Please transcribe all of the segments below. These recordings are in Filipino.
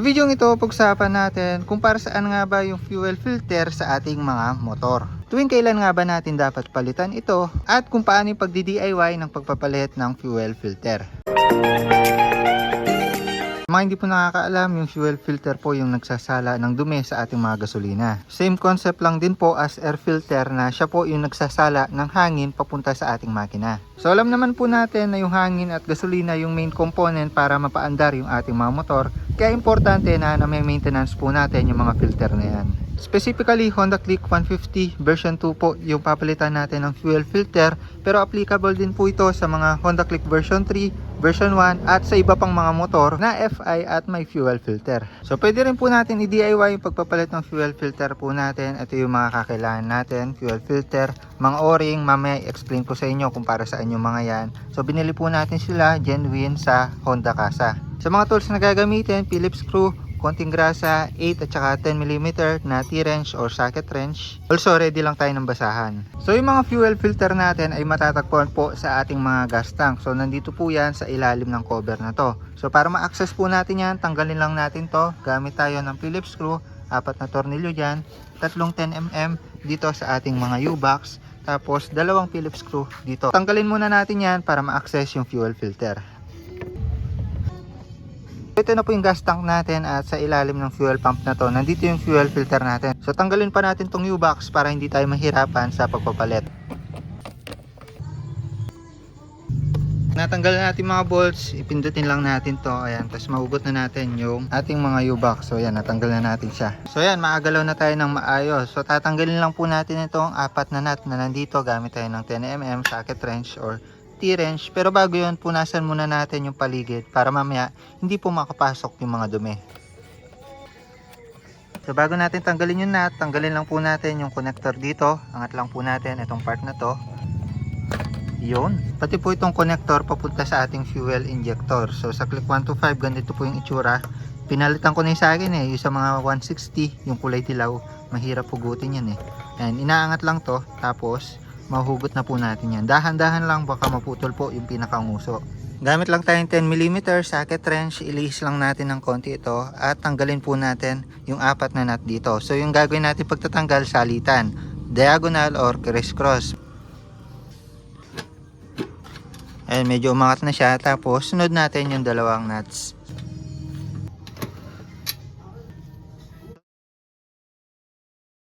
Video ito, pag-usapan natin kung para saan nga ba yung fuel filter sa ating mga motor. Tuwing kailan nga ba natin dapat palitan ito at kung paano yung pagdi-DIY ng pagpapalit ng fuel filter. Mga hindi po nakakaalam, yung fuel filter po yung nagsasala ng dumi sa ating mga gasolina. Same concept lang din po as air filter na siya po yung nagsasala ng hangin papunta sa ating makina. So alam naman po natin na yung hangin at gasolina yung main component para mapaandar yung ating mga motor. Kaya importante na na may maintenance po natin yung mga filter na yan. Specifically, Honda Click 150 version 2 po yung papalitan natin ng fuel filter pero applicable din po ito sa mga Honda Click version 3, version 1 at sa iba pang mga motor na FI at may fuel filter. So pwede rin po natin i-DIY yung pagpapalit ng fuel filter po natin. Ito yung mga kakailangan natin, fuel filter, mga o-ring, mamaya explain ko sa inyo kung para saan yung mga yan. So binili po natin sila genuine sa Honda Casa. Sa mga tools na gagamitin, Phillips screw, konting grasa, 8 at saka 10mm na T-wrench or socket wrench. Also, ready lang tayo ng basahan. So, yung mga fuel filter natin ay matatagpuan po sa ating mga gas tank. So, nandito po yan sa ilalim ng cover na to. So, para ma-access po natin yan, tanggalin lang natin to. Gamit tayo ng Phillips screw, apat na tornilyo dyan, tatlong 10mm dito sa ating mga U-box, tapos dalawang Phillips screw dito. Tanggalin muna natin yan para ma-access yung fuel filter. Ito na po yung gas tank natin at sa ilalim ng fuel pump na to, nandito yung fuel filter natin. So tanggalin pa natin tong U-box para hindi tayo mahirapan sa pagpapalit. Natanggal natin mga bolts, ipindutin lang natin to. Ayan, tapos mahugot na natin yung ating mga U-box. So ayan, natanggal na natin siya. So ayan, maagalaw na tayo ng maayos. So tatanggalin lang po natin itong apat na nut na nandito gamit tayo ng 10mm socket wrench or T-wrench. Pero bago yun, punasan muna natin yung paligid para mamaya hindi po makapasok yung mga dumi. So bago natin tanggalin yung nut, tanggalin lang po natin yung connector dito. Angat lang po natin itong part na to. Yun. Pati po itong connector papunta sa ating fuel injector. So sa click 125, ganito po yung itsura. Pinalitan ko na yung sa akin eh. Yung sa mga 160, yung kulay dilaw. Mahirap pugutin yan eh. And inaangat lang to. Tapos, mahugot na po natin yan. Dahan-dahan lang baka maputol po yung pinakanguso. Gamit lang tayong 10mm socket wrench, ilihis lang natin ng konti ito at tanggalin po natin yung apat na nut dito. So yung gagawin natin pagtatanggal, salitan, diagonal or criss-cross. Ayan, medyo umangat na siya. Tapos sunod natin yung dalawang nuts.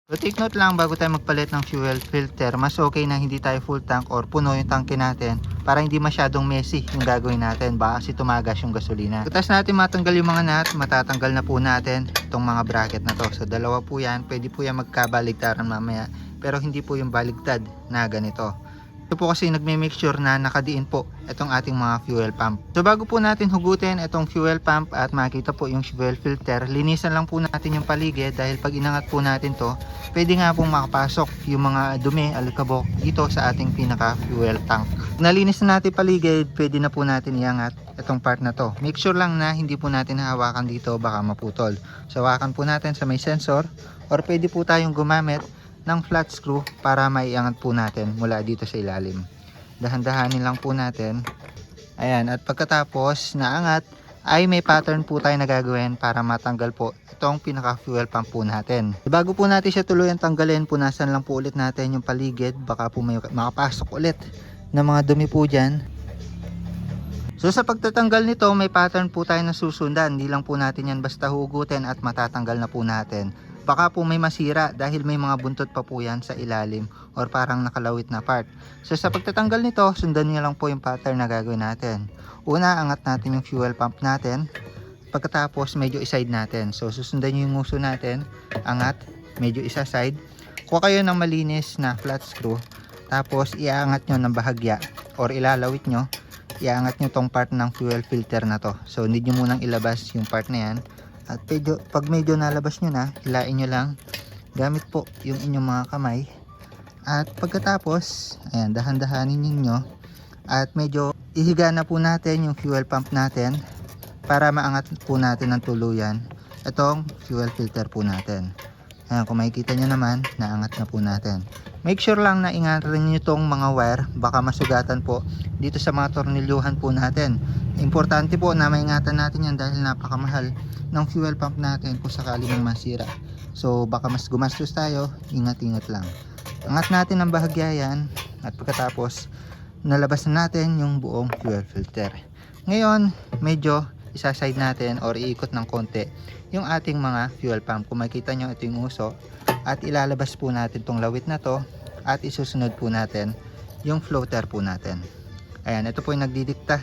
So take note lang bago tayo magpalit ng fuel filter, mas okay na hindi tayo full tank or puno yung tangke natin para hindi masyadong messy yung gagawin natin baka kasi tumagas yung gasolina. Tapos natin matanggal yung mga nut, matatanggal na po natin itong mga bracket na to. So dalawa po yan, pwede po yan magkabaligtaran mamaya pero hindi po yung baligtad na ganito. Ito po kasi nagme-make sure na nakadiin po itong ating mga fuel pump. So bago po natin hugutin itong fuel pump at makita po yung fuel filter, linisan lang po natin yung paligid dahil pag inangat po natin to, pwede nga pong makapasok yung mga dumi, alikabok dito sa ating pinaka fuel tank. Nalinis na natin paligid, pwede na po natin iangat itong part na to. Make sure lang na hindi po natin hawakan dito baka maputol. So hawakan po natin sa may sensor or pwede po tayong gumamit ng flat screw para maiangat po natin mula dito sa ilalim. Dahan-dahanin lang po natin. Ayan, at pagkatapos naangat ay may pattern po tayo na gagawin para matanggal po itong pinaka fuel pump po natin. Bago po natin siya tuluyan tanggalin, punasan lang po ulit natin yung paligid. Baka po may makapasok ulit ng mga dumi po dyan. So sa pagtatanggal nito, may pattern po tayo na susundan. Hindi lang po natin yan basta hugutin at matatanggal na po natin baka po may masira dahil may mga buntot pa po yan sa ilalim or parang nakalawit na part. So sa pagtatanggal nito, sundan nyo lang po yung pattern na gagawin natin. Una, angat natin yung fuel pump natin. Pagkatapos, medyo iside natin. So susundan nyo yung nguso natin. Angat, medyo isa side. Kuha kayo ng malinis na flat screw. Tapos iaangat nyo ng bahagya or ilalawit nyo. Iaangat nyo tong part ng fuel filter na to. So hindi nyo munang ilabas yung part na yan at medyo, pag medyo nalabas nyo na, hilain nyo lang gamit po yung inyong mga kamay. At pagkatapos, ayan, dahan-dahanin ninyo at medyo ihiga na po natin yung fuel pump natin para maangat po natin ng tuluyan itong fuel filter po natin. Ayan, kung makikita nyo naman, naangat na po natin. Make sure lang na ingatan nyo itong mga wire, baka masugatan po dito sa mga tornilyuhan po natin. Importante po na maingatan natin yan dahil napakamahal ng fuel pump natin kung sakali mang masira. So baka mas gumastos tayo, ingat-ingat lang. Angat natin ang bahagya yan at pagkatapos nalabas na natin yung buong fuel filter. Ngayon, medyo isa-side natin or iikot ng konti yung ating mga fuel pump. Kung makita nyo, ito yung uso at ilalabas po natin tong lawit na to at isusunod po natin yung floater po natin. Ayan, ito po yung nagdidikta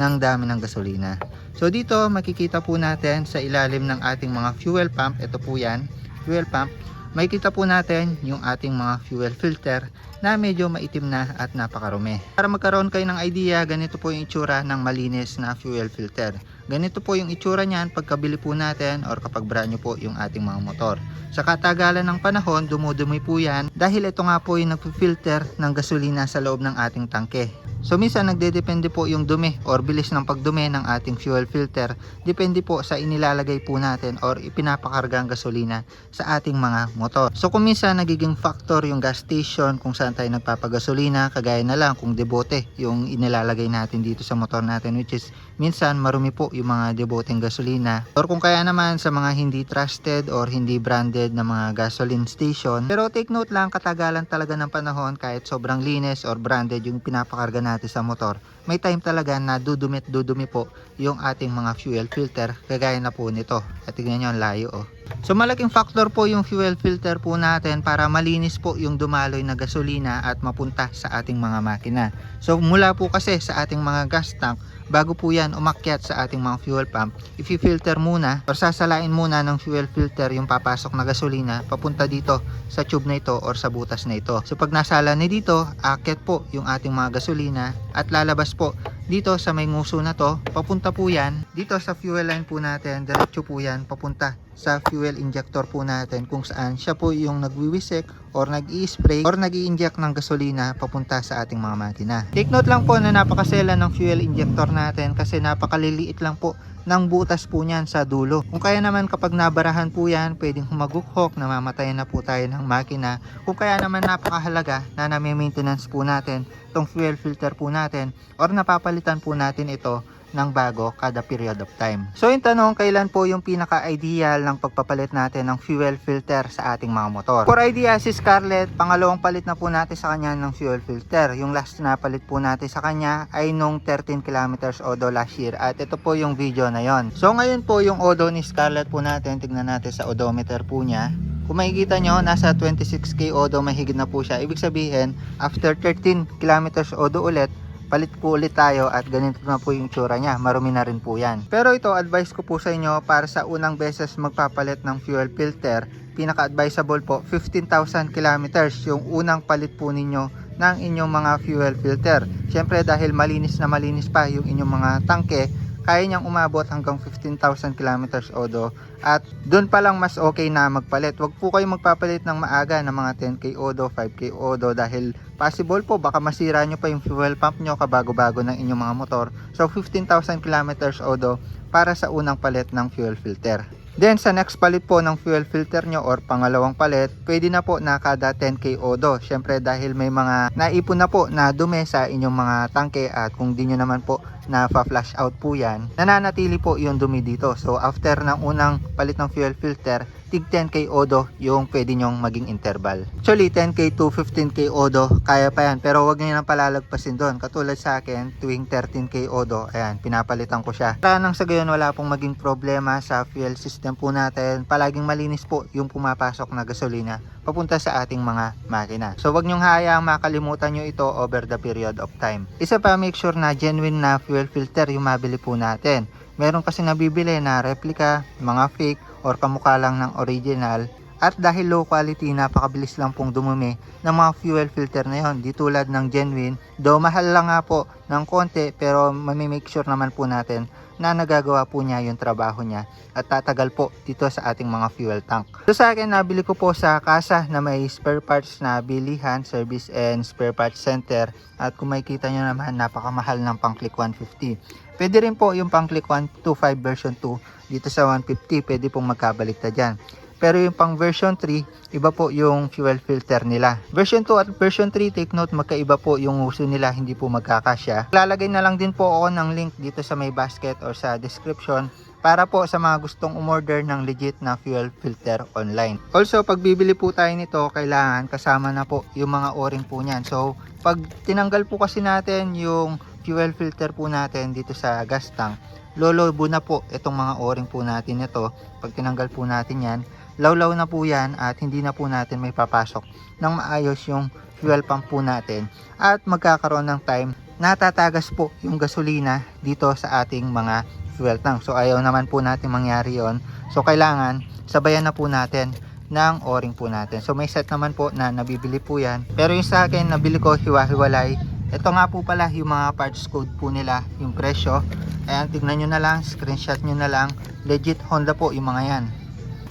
ng dami ng gasolina. So dito makikita po natin sa ilalim ng ating mga fuel pump, ito po yan, fuel pump, makikita po natin yung ating mga fuel filter na medyo maitim na at napakarumi. Para magkaroon kayo ng idea, ganito po yung itsura ng malinis na fuel filter. Ganito po yung itsura niyan pagkabili po natin or kapag brand po yung ating mga motor. Sa katagalan ng panahon, dumudumi po yan dahil ito nga po yung nagfilter ng gasolina sa loob ng ating tangke. So minsan nagdedepende po yung dumi or bilis ng pagdumi ng ating fuel filter. Depende po sa inilalagay po natin or ipinapakarga ang gasolina sa ating mga motor. So kung minsan nagiging factor yung gas station kung saan tayo nagpapagasolina, kagaya na lang kung debote yung inilalagay natin dito sa motor natin which is minsan marumi po yung mga deboteng gasolina. Or kung kaya naman sa mga hindi trusted or hindi branded na mga gasoline station. Pero take note lang katagalan talaga ng panahon kahit sobrang linis or branded yung pinapakarga natin sa motor. May time talaga na dudumit dudumi po yung ating mga fuel filter kagaya na po nito. At tignan nyo ang layo oh. So malaking factor po yung fuel filter po natin para malinis po yung dumaloy na gasolina at mapunta sa ating mga makina. So mula po kasi sa ating mga gas tank, bago po yan umakyat sa ating mga fuel pump, i-filter muna or sasalain muna ng fuel filter yung papasok na gasolina papunta dito sa tube na ito or sa butas na ito. So pag nasala ni dito, akyat po yung ating mga gasolina at lalabas po dito sa may nguso na to, papunta po yan. Dito sa fuel line po natin, diretso po yan papunta sa fuel injector po natin kung saan siya po yung nagwiwisik or nag spray or nag inject ng gasolina papunta sa ating mga makina. Take note lang po na napakasela ng fuel injector natin kasi napakaliliit lang po ng butas po niyan sa dulo. Kung kaya naman kapag nabarahan po yan, pwedeng humagukhok, namamatay na po tayo ng makina. Kung kaya naman napakahalaga na nami-maintenance po natin itong fuel filter po natin or napapalitan po natin ito ng bago kada period of time. So yung tanong, kailan po yung pinaka-ideal ng pagpapalit natin ng fuel filter sa ating mga motor? For idea, si Scarlett, pangalawang palit na po natin sa kanya ng fuel filter. Yung last na palit po natin sa kanya ay nung 13 kilometers odo last year. At ito po yung video na yon. So ngayon po yung odo ni Scarlett po natin, tignan natin sa odometer po niya. Kung makikita nyo, nasa 26k odo mahigit na po siya. Ibig sabihin, after 13 kilometers odo ulit, palit po ulit tayo at ganito na po yung tsura niya. Marumi na rin po yan. Pero ito, advice ko po sa inyo para sa unang beses magpapalit ng fuel filter, pinaka-advisable po, 15,000 kilometers yung unang palit po ninyo ng inyong mga fuel filter. Siyempre dahil malinis na malinis pa yung inyong mga tangke, kaya niyang umabot hanggang 15,000 kilometers odo at doon pa lang mas okay na magpalit. Huwag po kayo magpapalit ng maaga ng mga 10k odo, 5k odo dahil possible po baka masira nyo pa yung fuel pump nyo kabago-bago ng inyong mga motor. So 15,000 kilometers odo para sa unang palit ng fuel filter. Then sa next palit po ng fuel filter nyo or pangalawang palit, pwede na po na kada 10k odo. Syempre dahil may mga naipon na po na dumi sa inyong mga tangke at kung di nyo naman po na pa-flash out po yan, nananatili po yung dumi dito. So after ng unang palit ng fuel filter, tig 10k odo yung pwede nyong maging interval. Actually 10k to 15k odo, kaya pa yan. Pero wag nyo nang palalagpasin doon. Katulad sa akin, tuwing 13k odo, ayan, pinapalitan ko siya. Para nang sa gayon wala pong maging problema sa fuel system po natin. Palaging malinis po yung pumapasok na gasolina papunta sa ating mga makina. So wag nyong hayaang makalimutan nyo ito over the period of time. Isa pa, make sure na genuine na fuel filter yung mabili po natin. Meron kasi nabibili na replica, mga fake, or kamukha lang ng original. At dahil low quality, napakabilis lang pong dumumi ng mga fuel filter na yon. Di tulad ng genuine, do mahal lang nga po ng konti, pero mamimake sure naman po natin na nagagawa po niya yung trabaho niya at tatagal po dito sa ating mga fuel tank. So sa akin, nabili ko po sa kasa na may spare parts na bilihan, service and spare parts center. At kung makikita nyo naman, napakamahal ng pang click 150. Pwede rin po yung pang click 125 version 2 dito sa 150, pwede pong magkabaliktad dyan. Pero yung pang version 3, iba po yung fuel filter nila. Version 2 at version 3, take note, magkaiba po yung uso nila, hindi po magkakasya. Lalagay na lang din po ako ng link dito sa may basket or sa description para po sa mga gustong umorder ng legit na fuel filter online. Also, pag bibili po tayo nito, kailangan kasama na po yung mga o-ring po niyan. So, pag tinanggal po kasi natin yung fuel filter po natin dito sa gas tank, lolobo na po itong mga o-ring po natin ito. Pag tinanggal po natin yan, lawlaw na po yan at hindi na po natin may papasok ng maayos yung fuel pump po natin at magkakaroon ng time na tatagas po yung gasolina dito sa ating mga fuel tank. So ayaw naman po natin mangyari yon. So kailangan sabayan na po natin ng o-ring po natin. So may set naman po na nabibili po yan. Pero yung sa akin nabili ko hiwa-hiwalay. Ito nga po pala yung mga parts code po nila, yung presyo. Ayan, tignan nyo na lang, screenshot nyo na lang. Legit Honda po yung mga yan.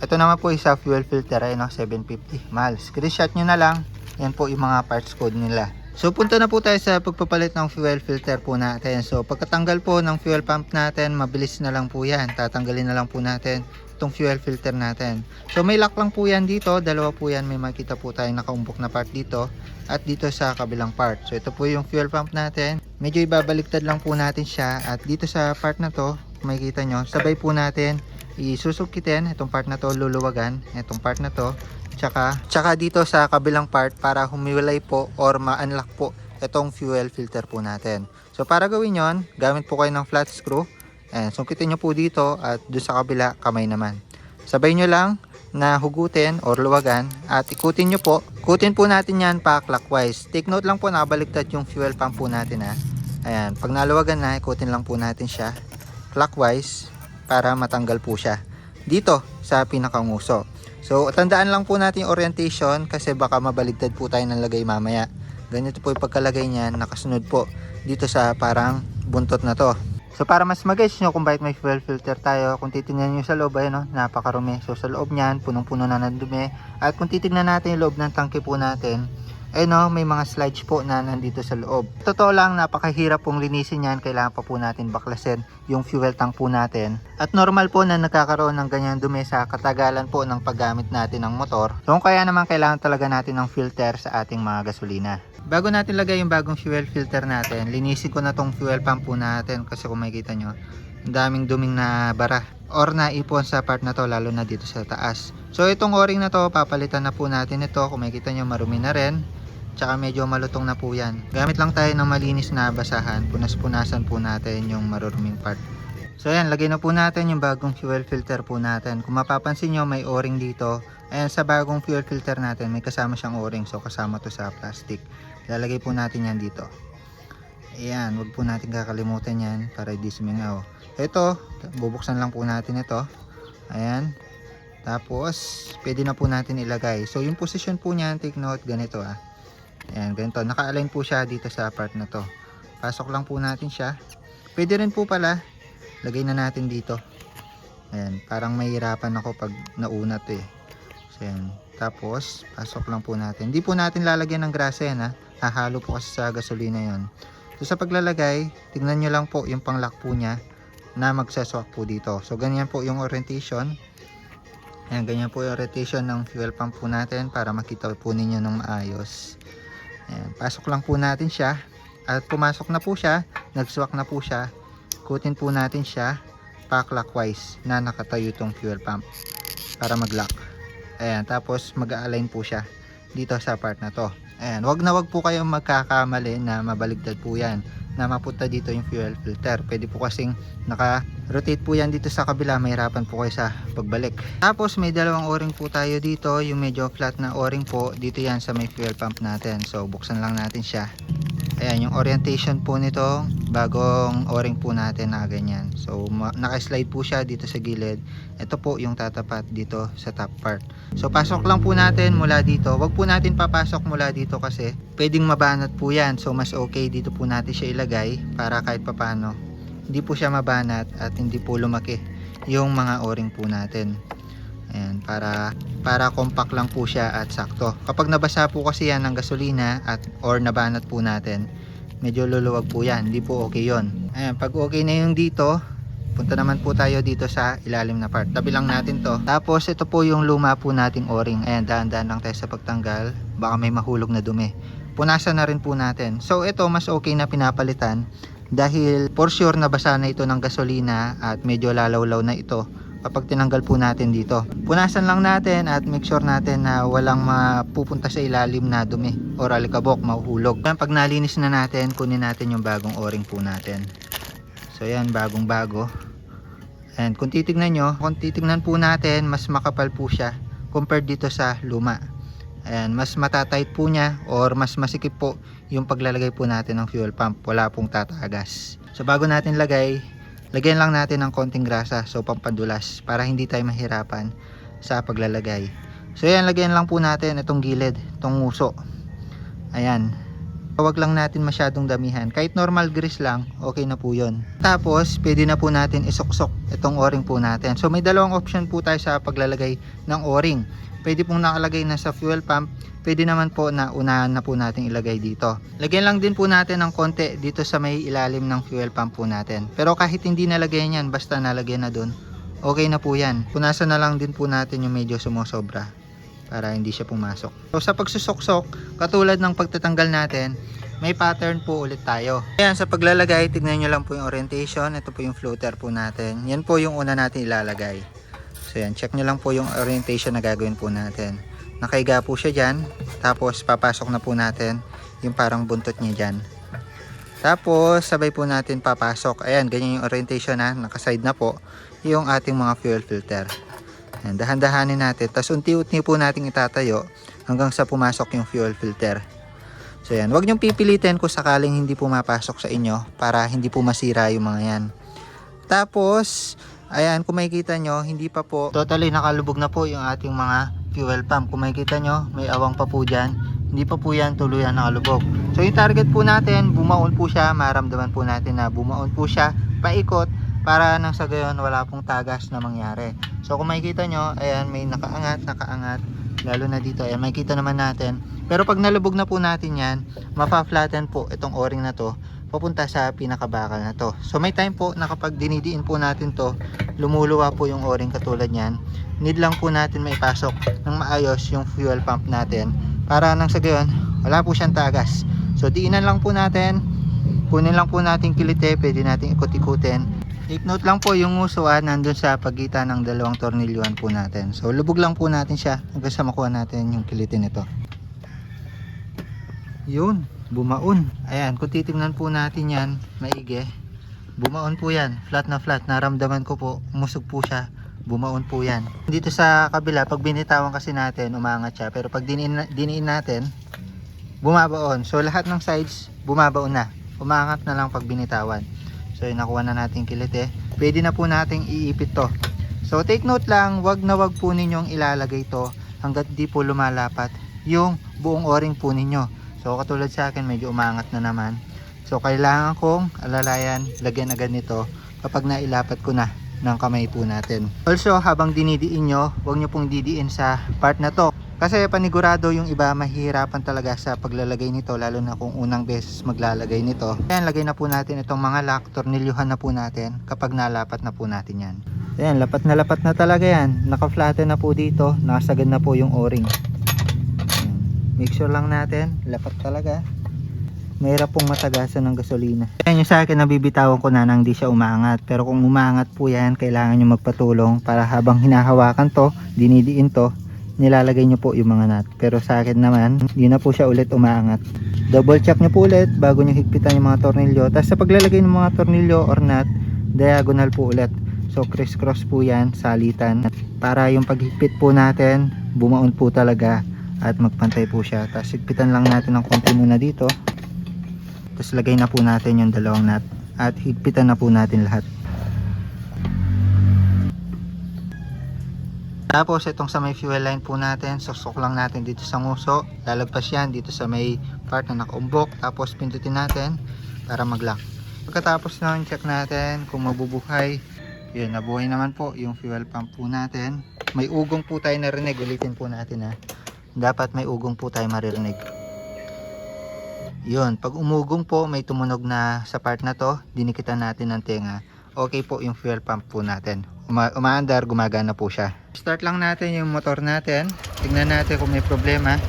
Ito naman po isa fuel filter ay no, 750 mahal. Screenshot nyo na lang. Yan po yung mga parts code nila. So punta na po tayo sa pagpapalit ng fuel filter po natin. So pagkatanggal po ng fuel pump natin, mabilis na lang po yan. Tatanggalin na lang po natin itong fuel filter natin. So may lock lang po yan dito, dalawa po yan. May makita po tayo nakaumbok na part dito at dito sa kabilang part. So ito po yung fuel pump natin. Medyo ibabaliktad lang po natin siya at dito sa part na to, makikita nyo, sabay po natin isusukitin itong part na to luluwagan itong part na to. Tsaka, tsaka dito sa kabilang part para humiwalay po or ma-unlock po itong fuel filter po natin. So para gawin yon gamit po kayo ng flat screw. And sungkitin nyo po dito at doon sa kabila kamay naman. Sabay nyo lang na hugutin or luwagan at ikutin nyo po. Ikutin po natin yan pa clockwise take note lang po nakabaliktad yung fuel pump po natin ha. Ayan pag naluwagan na ikutin lang po natin siya clockwise para matanggal po siya dito sa pinakanguso. So, tandaan lang po natin yung orientation kasi baka mabaligtad po tayo ng lagay mamaya. Ganito po yung pagkalagay niyan, nakasunod po dito sa parang buntot na to. So, para mas mag-gets nyo kung bakit may fuel filter tayo, kung titingnan nyo sa loob, ayun, no, napakarumi. So, sa loob niyan, punong-puno na ng dumi. At kung titingnan natin yung loob ng tangke po natin, eh no, may mga slides po na nandito sa loob. Totoo lang, napakahirap pong linisin yan. Kailangan pa po natin baklasin yung fuel tank po natin. At normal po na nagkakaroon ng ganyan dumi sa katagalan po ng paggamit natin ng motor. So kaya naman kailangan talaga natin ng filter sa ating mga gasolina. Bago natin lagay yung bagong fuel filter natin, linisin ko na tong fuel pump po natin kasi kung makikita nyo, ang daming duming na bara or naipon sa part na to lalo na dito sa taas. So itong o-ring na to, papalitan na po natin ito. Kung makikita nyo, marumi na rin. Tsaka medyo malutong na po yan. Gamit lang tayo ng malinis na basahan. Punas-punasan po natin yung maruruming part. So ayan, lagay na po natin yung bagong fuel filter po natin. Kung mapapansin nyo, may o-ring dito. Ayan, sa bagong fuel filter natin, may kasama siyang o-ring. So kasama to sa plastic. Lalagay po natin yan dito. Ayan, wag po natin kakalimutan yan para hindi sumingaw. Ito, bubuksan lang po natin ito. Ayan. Tapos, pwede na po natin ilagay. So, yung position po niyan, take note, ganito ah. Ayan, ganito. Naka-align po siya dito sa part na to. Pasok lang po natin siya. Pwede rin po pala, lagay na natin dito. Ayan, parang mahirapan ako pag nauna to eh. So, ayan. Tapos, pasok lang po natin. Hindi po natin lalagyan ng grasa yan ha. Hahalo po kasi sa gasolina yon. So, sa paglalagay, tingnan nyo lang po yung pang-lock po niya na magsaswak po dito. So, ganyan po yung orientation. Ayan, ganyan po yung orientation ng fuel pump po natin para makita po ninyo ng maayos. Ayan, pasok lang po natin siya. At pumasok na po siya, nagswak na po siya. Kutin po natin siya pa clockwise na nakatayo itong fuel pump para mag-lock. Ayan, tapos mag-align po siya dito sa part na to. Ayan, wag na wag po kayong magkakamali na mabaligtad po yan na mapunta dito yung fuel filter. Pwede po kasing naka-rotate po yan dito sa kabila. Mahirapan po kayo sa pagbalik. Tapos may dalawang o-ring po tayo dito. Yung medyo flat na o-ring po. Dito yan sa may fuel pump natin. So buksan lang natin siya. Ayan, yung orientation po nito, bagong o-ring po natin na ganyan. So, naka-slide po siya dito sa gilid. Ito po yung tatapat dito sa top part. So, pasok lang po natin mula dito. Wag po natin papasok mula dito kasi pwedeng mabanat po yan. So, mas okay dito po natin siya ilagay para kahit papano hindi po siya mabanat at hindi po lumaki yung mga o-ring po natin. Ayan, para para compact lang po siya at sakto. Kapag nabasa po kasi yan ng gasolina at or nabanat po natin, medyo luluwag po yan. Hindi po okay yon. Ayan, pag okay na yung dito, Punta naman po tayo dito sa ilalim na part. Tabi lang natin to. Tapos ito po yung luma po nating o-ring. Ayan, dahan-dahan lang tayo sa pagtanggal. Baka may mahulog na dumi. Punasan na rin po natin. So ito mas okay na pinapalitan dahil for sure nabasa na ito ng gasolina at medyo lalawlaw na ito kapag tinanggal po natin dito. Punasan lang natin at make sure natin na walang mapupunta sa ilalim na dumi or alikabok, mahuhulog. Pag nalinis na natin, kunin natin yung bagong o-ring po natin. So yan, bagong bago. And kung titignan nyo, kung titignan po natin, mas makapal po siya compared dito sa luma. Ayan, mas matatight po niya or mas masikip po yung paglalagay po natin ng fuel pump. Wala pong tatagas. So bago natin lagay, lagyan lang natin ng konting grasa so pampandulas para hindi tayo mahirapan sa paglalagay. So ayan, lagyan lang po natin itong gilid, itong nguso. Ayan. Huwag lang natin masyadong damihan. Kahit normal grease lang, okay na po yun. Tapos, pwede na po natin isuksok itong o-ring po natin. So may dalawang option po tayo sa paglalagay ng o-ring. Pwede pong nakalagay na sa fuel pump. Pwede naman po na unahan na po natin ilagay dito. Lagyan lang din po natin ng konti dito sa may ilalim ng fuel pump po natin. Pero kahit hindi nalagyan yan, basta nalagyan na dun, okay na po yan. Punasan na lang din po natin yung medyo sumusobra para hindi siya pumasok. So sa pagsusuksok, katulad ng pagtatanggal natin, may pattern po ulit tayo. Ayan, sa paglalagay, tignan nyo lang po yung orientation. Ito po yung floater po natin. Yan po yung una natin ilalagay. So yan, check nyo lang po yung orientation na gagawin po natin. Nakaiga po siya dyan. Tapos papasok na po natin yung parang buntot niya dyan. Tapos sabay po natin papasok. Ayan, ganyan yung orientation na. Nakaside na po yung ating mga fuel filter. Ayan, dahan-dahanin natin. Tapos unti-unti po natin itatayo hanggang sa pumasok yung fuel filter. So yan, huwag niyong pipilitin kung sakaling hindi pumapasok sa inyo para hindi po masira yung mga yan. Tapos, ayan, kung makikita nyo, hindi pa po totally nakalubog na po yung ating mga fuel pump. Kung makikita nyo, may awang pa po dyan. Hindi pa po yan tuluyan nakalubog. So yung target po natin, bumaon po siya, maramdaman po natin na bumaon po siya, paikot, para nang sa gayon wala pong tagas na mangyari. So kung makikita nyo, ayan, may nakaangat, nakaangat, lalo na dito, ayan, makikita naman natin. Pero pag nalubog na po natin yan, mapa-flatten po itong o-ring na to, papunta sa pinakabakal na to. So may time po na kapag dinidiin po natin to, lumuluwa po yung o-ring katulad yan. Need lang po natin maipasok ng maayos yung fuel pump natin para nang sa gayon, wala po siyang tagas. So diinan lang po natin, kunin lang po natin kilite, pwede natin ikot-ikutin. Take note lang po yung usuan nandun sa pagitan ng dalawang tornilyuhan po natin. So lubog lang po natin siya hanggang sa makuha natin yung kilite nito. Yun, bumaon. Ayan, kung titingnan po natin yan, maigi. Bumaon po yan, flat na flat. Naramdaman ko po, umusog po siya. Bumaon po yan. Dito sa kabila, pag binitawan kasi natin, umangat siya. Pero pag diniin, diniin natin, bumabaon. So lahat ng sides, bumabaon na. Umangat na lang pag binitawan. So yun, nakuha na natin kilite. Pwede na po nating iipit to. So take note lang, wag na wag po ninyong ilalagay to hanggat di po lumalapat yung buong o-ring po ninyo. So katulad sa akin, medyo umangat na naman. So kailangan kong alalayan, lagyan agad nito kapag nailapat ko na ng kamay po natin. Also, habang dinidiin nyo, huwag nyo pong didiin sa part na to. Kasi panigurado yung iba mahihirapan talaga sa paglalagay nito lalo na kung unang beses maglalagay nito. Ayan, lagay na po natin itong mga lock, tornilyuhan na po natin kapag nalapat na po natin yan. Ayan, lapat na lapat na talaga yan. Naka-flatten na po dito, nakasagad na po yung o-ring. Make sure lang natin, lapat talaga. Mahirap pong matagasan ng gasolina. Ayan yung sa akin, nabibitawan ko na nang di siya umaangat. Pero kung umaangat po yan, kailangan nyo magpatulong para habang hinahawakan to, dinidiin to, nilalagay nyo po yung mga nut. Pero sa akin naman, hindi na po siya ulit umaangat. Double check nyo po ulit bago nyo higpitan yung mga tornilyo. Tapos sa paglalagay ng mga tornilyo or nut, diagonal po ulit. So criss-cross po yan, salitan. Para yung paghigpit po natin, bumaon po talaga at magpantay po siya. Tapos higpitan lang natin ng konti muna dito. Tapos lagay na po natin yung dalawang nut at higpitan na po natin lahat. Tapos itong sa may fuel line po natin, susok lang natin dito sa nguso. Lalagpas yan dito sa may part na nakaumbok. Tapos pindutin natin para mag-lock. Pagkatapos na check natin kung mabubuhay. Yun, nabuhay naman po yung fuel pump po natin. May ugong po tayo narinig. Ulitin po natin ha. Dapat may ugong po tayo maririnig. Yun, pag umugong po, may tumunog na sa part na to, dinikitan natin ng tenga okay po yung fuel pump po natin. Uma umaandar, gumagana po siya. Start lang natin yung motor natin. Tingnan natin kung may problema.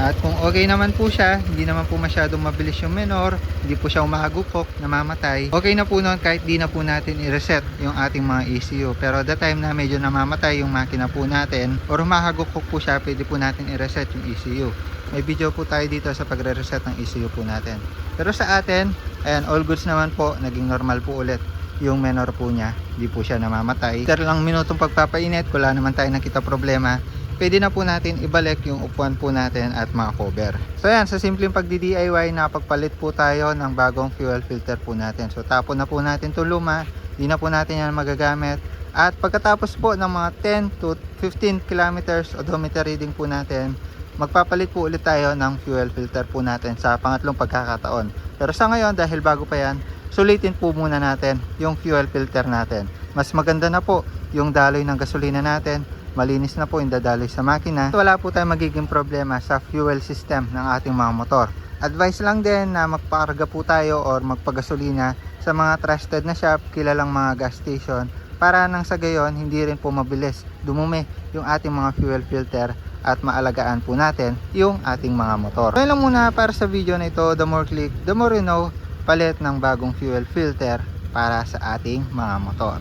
At kung okay naman po siya, hindi naman po masyadong mabilis yung menor, hindi po siya umahagupok, namamatay. Okay na po noon kahit di na po natin i-reset yung ating mga ECU. Pero the time na medyo namamatay yung makina po natin or humahagupok po siya, pwede po natin i-reset yung ECU. May video po tayo dito sa pagre-reset ng ECU po natin. Pero sa atin, ayan, all goods naman po, naging normal po ulit yung menor po niya, hindi po siya namamatay. Pero lang minutong pagpapainit, wala naman tayo nakita problema pwede na po natin ibalik yung upuan po natin at mga cover. So yan, sa simpleng pagdi-DIY, napagpalit po tayo ng bagong fuel filter po natin. So tapon na po natin ito luma, di na po natin yan magagamit. At pagkatapos po ng mga 10 to 15 kilometers odometer reading po natin, magpapalit po ulit tayo ng fuel filter po natin sa pangatlong pagkakataon. Pero sa ngayon, dahil bago pa yan, sulitin po muna natin yung fuel filter natin. Mas maganda na po yung daloy ng gasolina natin malinis na po yung dadaloy sa makina wala po tayong magiging problema sa fuel system ng ating mga motor advice lang din na magpakarga po tayo or magpagasolina sa mga trusted na shop kilalang mga gas station para nang sa gayon hindi rin po mabilis dumumi yung ating mga fuel filter at maalagaan po natin yung ating mga motor. Ngayon lang muna para sa video na ito, the more click, the more you know, palit ng bagong fuel filter para sa ating mga motor.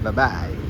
Bye-bye!